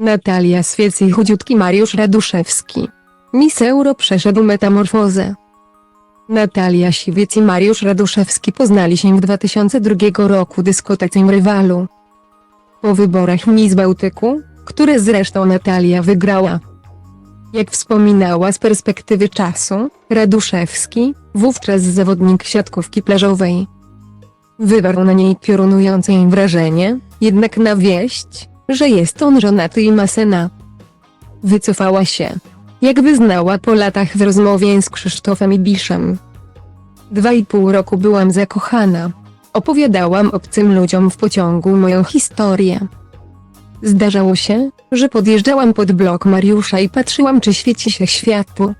Natalia Swiec i chudziutki Mariusz Raduszewski. Miss Euro przeszedł metamorfozę. Natalia Siwiec i Mariusz Raduszewski poznali się w 2002 roku dyskotece w Rywalu. Po wyborach Miss Bałtyku, które zresztą Natalia wygrała. Jak wspominała z perspektywy czasu, Raduszewski, wówczas zawodnik siatkówki plażowej, wywarł na niej piorunujące wrażenie, jednak na wieść, że jest on żonaty i ma syna. Wycofała się. Jak wyznała po latach w rozmowie z Krzysztofem Ibiszem. Dwa i pół roku byłam zakochana. Opowiadałam obcym ludziom w pociągu moją historię. Zdarzało się, że podjeżdżałam pod blok Mariusza i patrzyłam czy świeci się światło.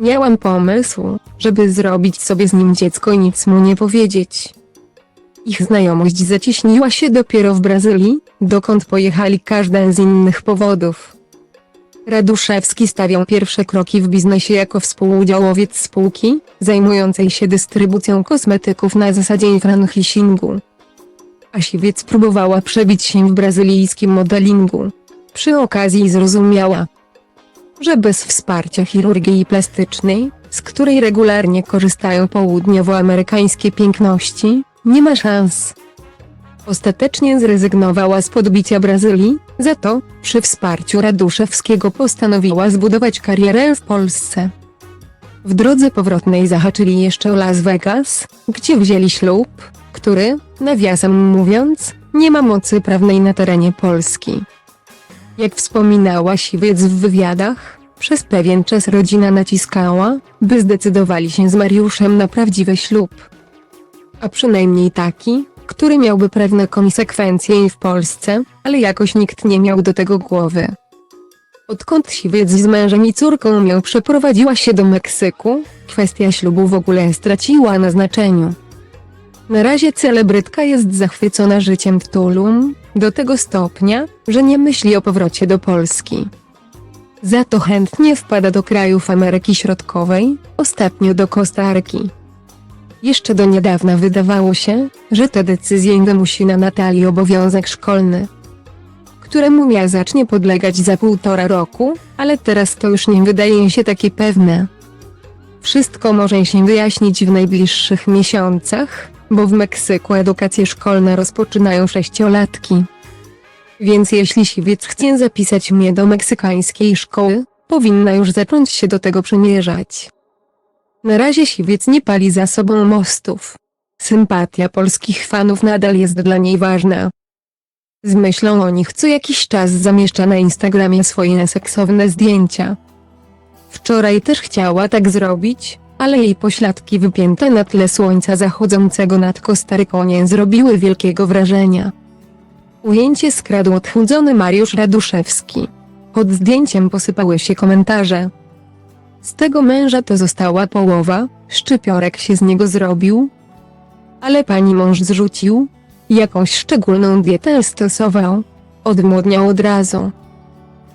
Miałam pomysł, żeby zrobić sobie z nim dziecko i nic mu nie powiedzieć. Ich znajomość zacieśniła się dopiero w Brazylii, dokąd pojechali każdy z innych powodów. Raduszewski stawiał pierwsze kroki w biznesie jako współudziałowiec spółki, zajmującej się dystrybucją kosmetyków na zasadzie franchisingu. A Siwiec próbowała przebić się w brazylijskim modelingu. Przy okazji zrozumiała, że bez wsparcia chirurgii plastycznej, z której regularnie korzystają południowoamerykańskie piękności, nie ma szans. Ostatecznie zrezygnowała z podbicia Brazylii, za to, przy wsparciu Raduszewskiego postanowiła zbudować karierę w Polsce. W drodze powrotnej zahaczyli jeszcze o Las Vegas, gdzie wzięli ślub, który, nawiasem mówiąc, nie ma mocy prawnej na terenie Polski. Jak wspominała Siwiec w wywiadach, przez pewien czas rodzina naciskała, by zdecydowali się z Mariuszem na prawdziwy ślub. A przynajmniej taki, który miałby pewne konsekwencje i w Polsce, ale jakoś nikt nie miał do tego głowy. Odkąd Siwiec z mężem i córką miał przeprowadziła się do Meksyku, kwestia ślubu w ogóle straciła na znaczeniu. Na razie celebrytka jest zachwycona życiem w Tulum, do tego stopnia, że nie myśli o powrocie do Polski. Za to chętnie wpada do krajów Ameryki Środkowej, ostatnio do Kostaryki. Jeszcze do niedawna wydawało się, że te decyzje wymusi na Natalii obowiązek szkolny, któremu miał zacznie podlegać za półtora roku, ale teraz to już nie wydaje się takie pewne. Wszystko może się wyjaśnić w najbliższych miesiącach, bo w Meksyku edukację szkolną rozpoczynają sześciolatki. Więc jeśli siwiec chce zapisać mnie do meksykańskiej szkoły, powinna już zacząć się do tego przymierzać. Na razie siwiec nie pali za sobą mostów. Sympatia polskich fanów nadal jest dla niej ważna. Z myślą o nich co jakiś czas zamieszcza na Instagramie swoje seksowne zdjęcia. Wczoraj też chciała tak zrobić, ale jej pośladki wypięte na tle słońca zachodzącego nad Kostaryką nie zrobiły wielkiego wrażenia. Ujęcie skradł odchudzony Mariusz Raduszewski. Pod zdjęciem posypały się komentarze. Z tego męża to została połowa, szczypiorek się z niego zrobił. Ale pani mąż zrzucił. Jakąś szczególną dietę stosował. Odmłodniał od razu.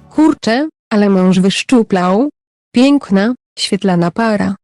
Kurczę, ale mąż wyszczuplał. Piękna, świetlana para.